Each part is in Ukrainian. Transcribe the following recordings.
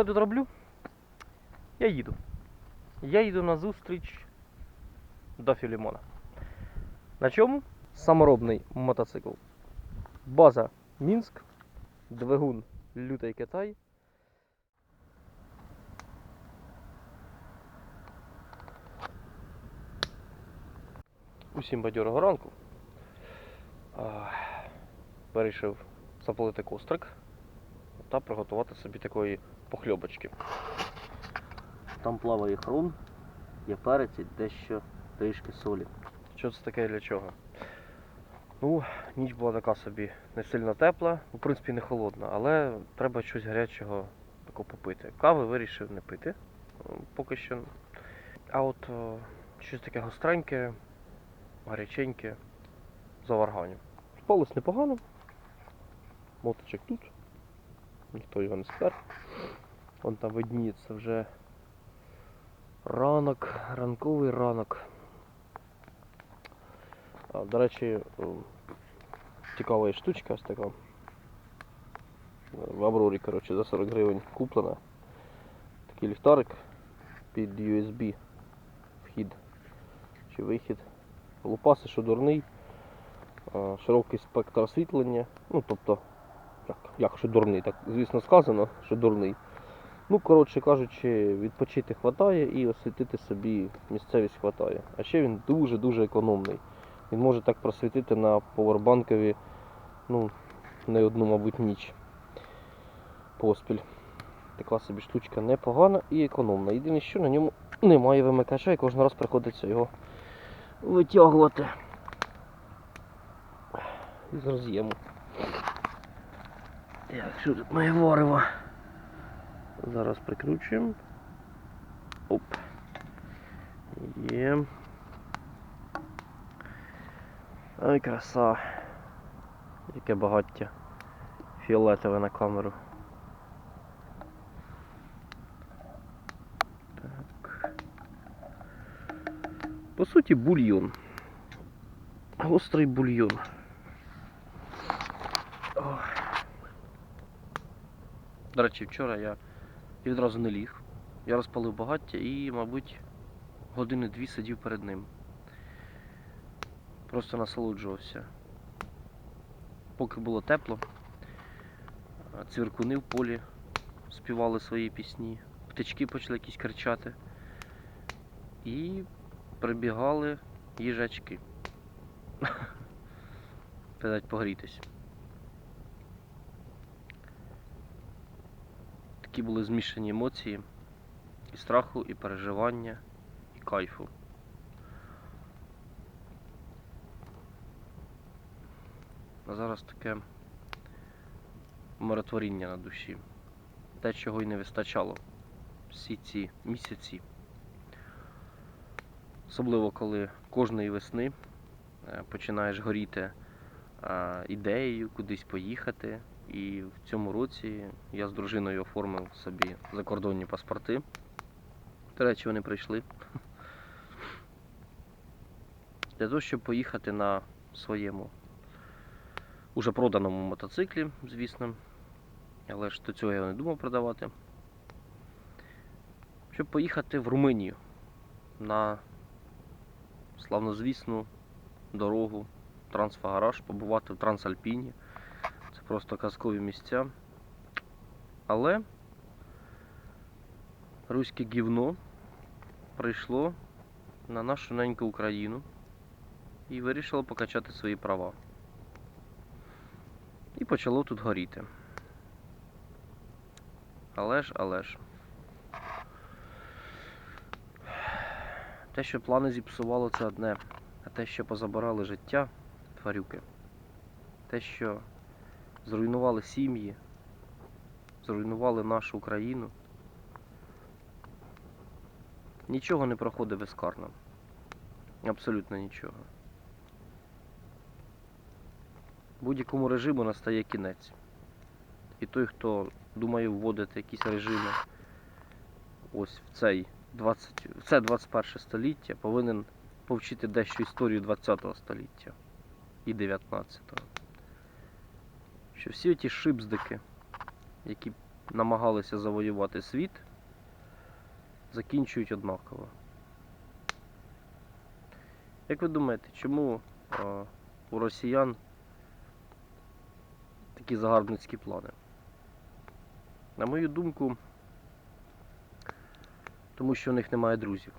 що я тут роблю? Я їду. Я їду на зустріч до Філімона. На чому? Саморобний мотоцикл. База Мінськ, двигун Лютий Китай. Усім бадьорого ранку. Вирішив запалити кострик та приготувати собі такої похльобочки. Там плаває хрум, є перець і дещо трішки солі. Що це таке для чого? Ну, ніч була така собі не сильно тепла, в принципі не холодна, але треба щось гарячого тако попити. Кави вирішив не пити е, поки що. А от о, щось таке гостреньке, гаряченьке, заварганю. Спалось непогано. Моточок тут. Ніхто його не спер. Вон там видніється вже ранок, ранковий ранок. До речі, цікава штучка ось така. В Аврорі, коротше, за 40 гривень куплена. Такий ліхтарик під USB вхід чи вихід. Лупаси, що дурний, широкий спектр освітлення. Ну, тобто, як, як що дурний, так звісно сказано, що дурний. Ну, коротше кажучи, відпочити хватає і освітити собі місцевість хватає. А ще він дуже-дуже економний. Він може так просвітити на повербанкові, ну, не одну, мабуть, ніч поспіль. Така собі штучка непогана і економна. Єдине, що на ньому немає вимикача і кожен раз приходиться його витягувати з роз'єму. Так, що тут моє варево? Зараз прикручуємо. Оп. Є. Ой, краса. Яке багаття. Фіолетове на камеру. Так. По суті, бульйон. Гострий бульйон. До речі, вчора я відразу не ліг. Я розпалив багаття і, мабуть, години дві сидів перед ним. Просто насолоджувався. Поки було тепло, цвіркуни в полі співали свої пісні, птички почали якісь кричати. І прибігали їжачки. Передать погрітись. Такі були змішані емоції і страху, і переживання, і кайфу. А зараз таке миротворіння на душі. Те, чого й не вистачало всі ці місяці. Особливо, коли кожної весни е, починаєш горіти е, ідеєю кудись поїхати. І в цьому році я з дружиною оформив собі закордонні паспорти. До речі, вони прийшли. Для того, щоб поїхати на своєму уже проданому мотоциклі, звісно. Але ж до цього я не думав продавати. Щоб поїхати в Румунію на славнозвісну дорогу Трансфагараж, побувати в Трансальпіні. Просто казкові місця. Але руське гівно прийшло на нашу неньку Україну і вирішило покачати свої права. І почало тут горіти. Але ж, але ж. Те, що плани зіпсувало, це одне. А те, що позабирали життя, тварюки. Те, що зруйнували сім'ї, зруйнували нашу Україну. Нічого не проходить безкарно. Абсолютно нічого. Будь-якому режиму настає кінець. І той, хто думає вводити якісь режими ось в цей 20, в це 21 століття, повинен повчити дещо історію 20 століття і 19-го. Що всі ті шипздики, які намагалися завоювати світ, закінчують однаково. Як ви думаєте, чому а, у росіян такі загарбницькі плани? На мою думку, тому що у них немає друзів,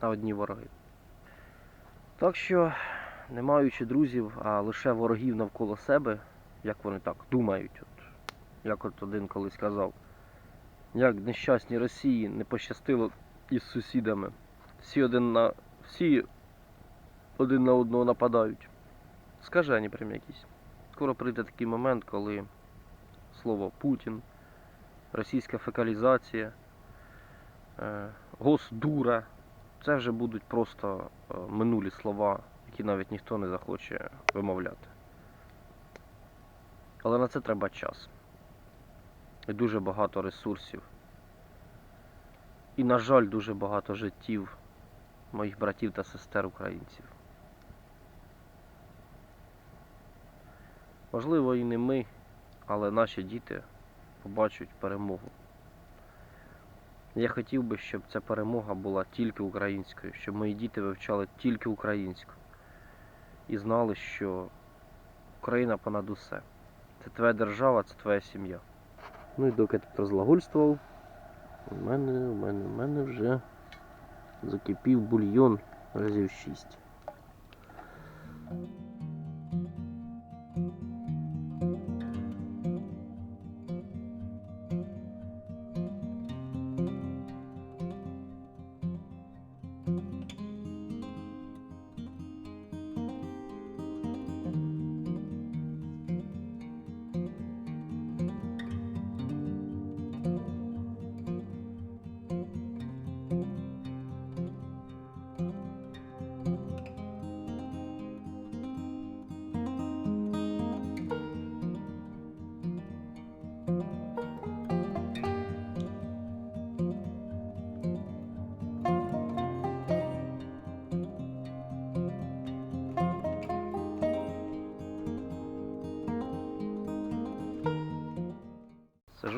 а одні вороги. Так що, не маючи друзів, а лише ворогів навколо себе, як вони так думають, от, як от один колись казав, як нещасній Росії не пощастило із сусідами. Всі один на всі один на одного нападають. Скажені прям якісь. Скоро прийде такий момент, коли слово Путін, російська фекалізація, е, госдура. Це вже будуть просто е, минулі слова, які навіть ніхто не захоче вимовляти. Але на це треба час. І дуже багато ресурсів. І, на жаль, дуже багато життів моїх братів та сестер українців. Можливо, і не ми, але наші діти побачать перемогу. Я хотів би, щоб ця перемога була тільки українською, щоб мої діти вивчали тільки українську і знали, що Україна понад усе. Це твоя держава, це твоя сім'я. Ну і доки ти розлагольствував, у мене, у мене, у мене вже закипів бульйон разів 6.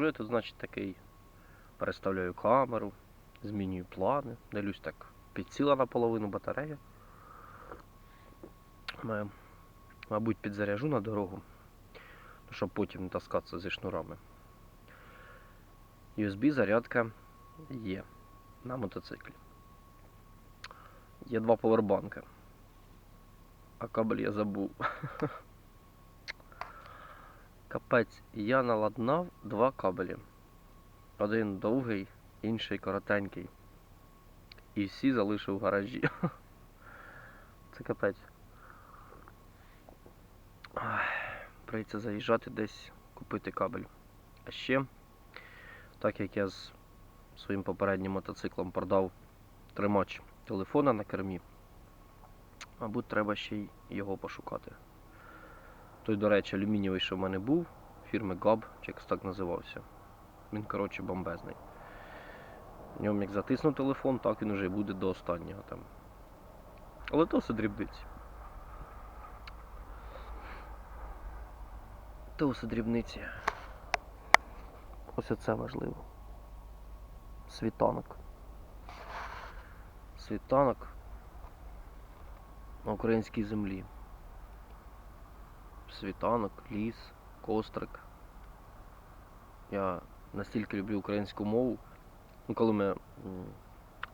Я тут, значить, такий, переставляю камеру, змінюю плани, дивлюсь так, підсіла наполовину батарея. Мабуть, підзаряжу на дорогу, щоб потім не таскатися зі шнурами. USB зарядка є на мотоциклі. Є два повербанки. А кабель я забув. Капець, я наладнав два кабелі. Один довгий, інший коротенький. І всі залишив в гаражі. Це капець. Прийдеться заїжджати десь, купити кабель. А ще, так як я з своїм попереднім мотоциклом продав тримач телефона на кермі, мабуть, треба ще й його пошукати. Той, до речі, алюмінієвий, що в мене був, фірми GAB, чи якось так називався. Він, коротше, бомбезний. В ньому як затиснув телефон, так він вже і буде до останнього там. Але то все дрібниці. То все дрібниці. Ось це важливо. Світанок. Світанок на українській землі світанок, ліс, кострик. Я настільки люблю українську мову. Ну, коли ми,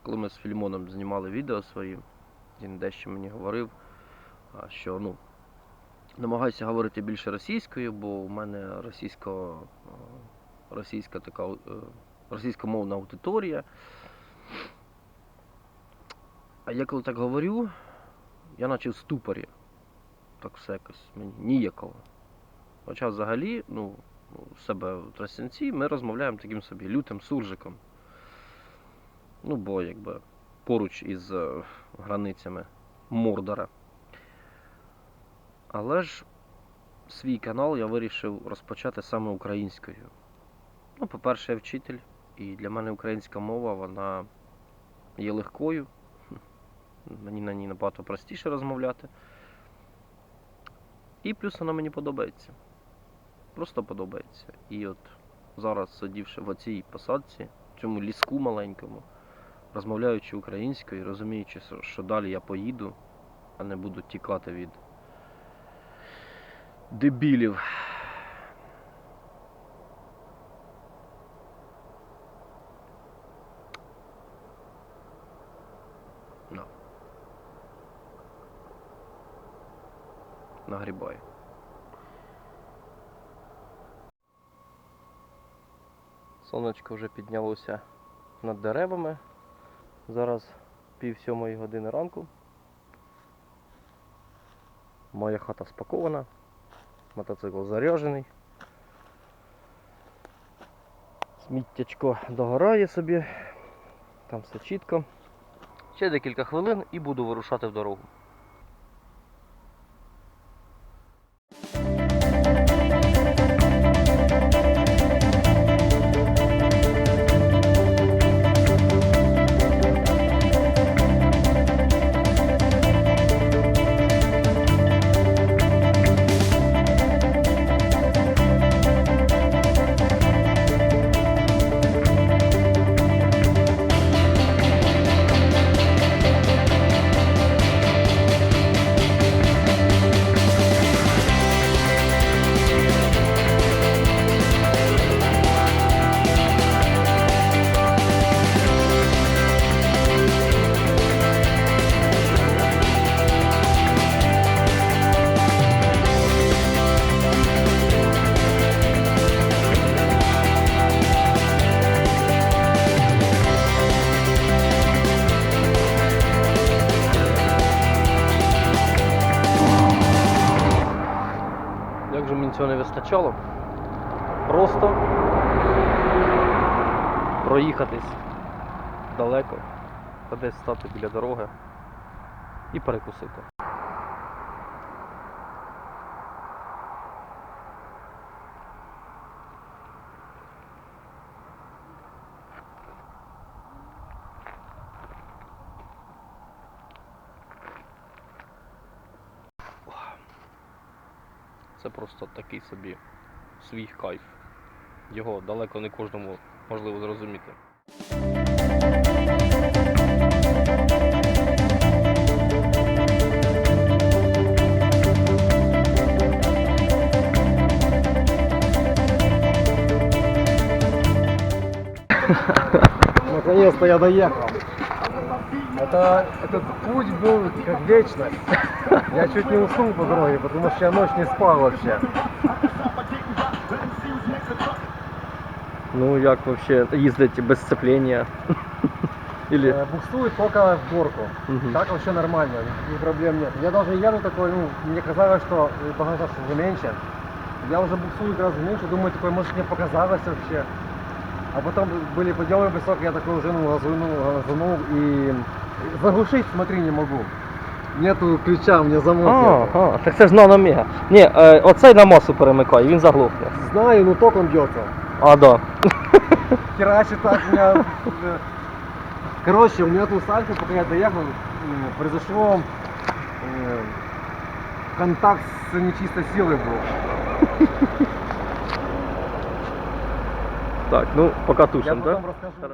коли ми з Фільмоном знімали відео свої, він дещо мені говорив, що ну, намагаюся говорити більше російською, бо у мене російсько, російська така е, російськомовна аудиторія. А я коли так говорю, я наче в ступорі так все якось мені ніяково. Хоча взагалі, ну, у себе в Тростянці ми розмовляємо таким собі лютим суржиком. Ну, бо якби поруч із е, границями Мордора. Але ж свій канал я вирішив розпочати саме українською. Ну, по-перше, я вчитель, і для мене українська мова вона є легкою. Мені на ній набагато простіше розмовляти. І плюс вона мені подобається. Просто подобається. І от зараз, сидівши в оцій посадці, в цьому ліску маленькому, розмовляючи українською, розуміючи, що- далі я поїду, а не буду тікати від дебілів. Нагрібаю. Сонечко вже піднялося над деревами. Зараз пів сьомої години ранку. Моя хата спакована, мотоцикл заряджений. Сміттячко догорає собі, там все чітко. Ще декілька хвилин і буду вирушати в дорогу. Вистачало? Просто проїхатись далеко, десь стати біля дороги і перекусити. Це просто такий собі свій кайф. Його далеко не кожному можливо зрозуміти. Наконец-то я доехал. Это, этот путь был как вечность. Я чуть не уснул по дороге, потому что я ночь не спал вообще. Ну як вообще їздить без сцеплення? Или... Э, Буксует только в горку. Мгм. Так вообще нормально, никаких проблем нет. Я даже еду такой, ну, мне казалось, что э, багажа уже меньше. Я уже буксую гораздо меньше, думаю, такой, может мне показалось вообще. А потом были подъемы высокие, я такой уже ну, газанул, газанул и заглушить, смотри, не могу. Нету ключа, мне замок. А, нету. а, так це ж нано мега. Ні, е, оцей на масу перемикає, він заглохне. Знаю, но током бьется. А, да. Херачит так меня. э, Короче, у меня тут с Альфой, пока я доехал, м, произошло э, контакт с нечистой силой был. Так, ну поки Я тушим, потом так? расскажу.